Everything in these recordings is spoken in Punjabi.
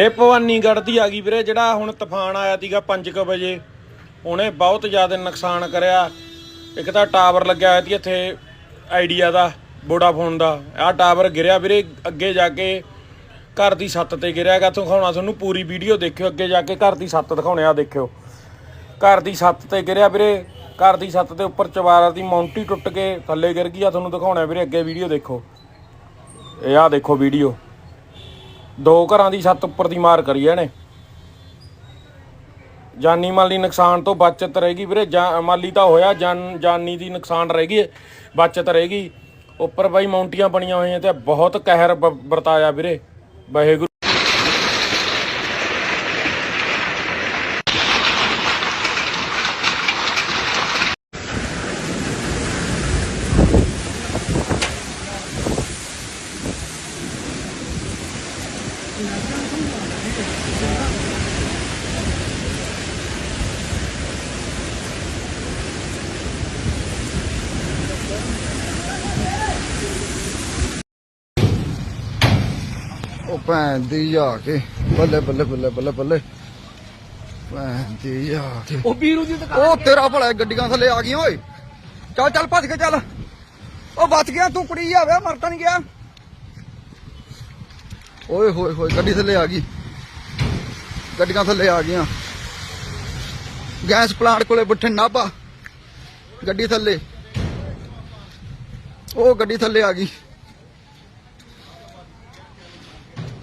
ਇਹ ਭਵਾਨੀਗੜ੍ਹ ਦੀ ਆ ਗਈ ਵੀਰੇ, ਜਿਹੜਾ ਹੁਣ ਤੂਫਾਨ ਆਇਆ ਸੀਗਾ 5:00 ਵਜੇ, ਉਹਨੇ ਬਹੁਤ ਜ਼ਿਆਦਾ ਨੁਕਸਾਨ ਕਰਿਆ। ਇੱਕ ਤਾਂ ਟਾਵਰ ਲੱਗਿਆ ਹੋਇਆ ਸੀ ਇੱਥੇ, ਆਈਡੀਆ ਦਾ, ਵੋਡਾਫੋਨ ਦਾ। ਆਹ ਟਾਵਰ ਗਿਰਿਆ ਵੀਰੇ, ਅੱਗੇ ਜਾ ਕੇ ਘਰ ਦੀ ਛੱਤ ਤੇ ਗਿਰਿਆਗਾ ਦਿਖਾਉਣਾ ਤੁਹਾਨੂੰ ਪੂਰੀ ਵੀਡੀਓ ਦੇਖਿਓ, ਅੱਗੇ ਜਾ ਕੇ ਘਰ ਦੀ ਛੱਤ ਦਿਖਾਉਣੇ ਆ ਦੇਖਿਓ। ਘਰ ਦੀ ਛੱਤ ਤੇ ਗਿਰਿਆ ਵੀਰੇ, ਘਰ ਦੀ ਛੱਤ ਦੇ ਉੱਪਰ ਚਵਾਰਾ ਦੀ ਮੌਂਟੀ ਟੁੱਟ ਕੇ ਥੱਲੇ ਗਿਰ ਗਈ ਆ, ਤੁਹਾਨੂੰ ਦਿਖਾਉਣਾ ਵੀਰੇ, ਅੱਗੇ ਵੀਡੀਓ ਦੇਖੋ। ਇਹ ਆ ਦੇਖੋ ਵੀਡੀਓ। ਦੋ ਘਰਾਂ ਦੀ ਛੱਤ ਉੱਪਰ ਦੀ ਮਾਰ ਕਰੀ ਇਹਨੇ। ਜਾਨੀ ਮਾਲੀ ਨੁਕਸਾਨ ਤੋਂ ਬਚਤ ਰਹੇਗੀ ਵੀਰੇ, ਜਾਂ- ਮਾਲੀ ਤਾਂ ਹੋਇਆ, ਜਾਨ ਜਾਨੀ ਦੀ ਨੁਕਸਾਨ ਰਹੇਗੀ, ਬਚਤ ਰਹੇਗੀ। ਉੱਪਰ ਬਾਈ ਮੌਂਟੀਆਂ ਬਣੀਆਂ ਹੋਈਆਂ ਤੇ ਬਹੁਤ ਕਹਿਰ ਵਰਤਾਇਆ ਵੀਰੇ, ਵਾਹਿਗੁਰੂ। ਉਹ ਭੈਣ ਦੀ ਆ ਕੇ ਬੱਲੇ ਬੱਲੇ ਬੱਲੇ ਬੱਲੇ ਬੱਲੇ। ਭੈਣ ਦੀ ਆ ਕੇ। ਉਹ ਵੀਰੂ ਦੀ ਦੁਕਾਨ ਉਹ ਤੇਰਾ ਭਲਾ ਗੱਡੀਆਂ ਥੱਲੇ ਆ ਗਈਆਂ ਓਏ। ਚੱਲ ਚੱਲ ਭੱਜ ਕੇ ਚੱਲ। ਉਹ ਬਚ ਗਿਆ ਤੂੰ ਕੁੜੀ ਆਵੇ ਮਰ ਤਾਂ ਨਹੀਂ ਗਿਆ। ਓਏ ਹੋਏ ਹੋਏ ਗੱਡੀ ਥੱਲੇ ਆ ਗਈ। ਗੱਡੀਆਂ ਥੱਲੇ ਆ ਗਈਆਂ। ਗੈਸ ਪਲਾਂਟ ਕੋਲੇ ਬੁੱਠੇ ਨਾਭਾ। ਗੱਡੀ ਥੱਲੇ। ਉਹ ਗੱਡੀ ਥੱਲੇ ਆ ਗਈ।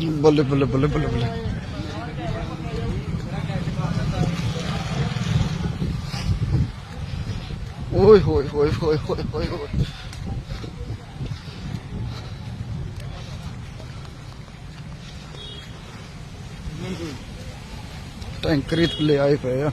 ਬੱਲੇ ਬੱਲੇ ਬੱਲੇ ਬੱਲੇ ਬੱਲੇ ਓਏ ਹੋਏ ਹੋਏ ਹੋਏ ਹੋਏ ਹੋਏ ਹੋਏ ਟੈਂਕਰੀ ਥੱਲੇ ਆਏ ਪਏ ਆ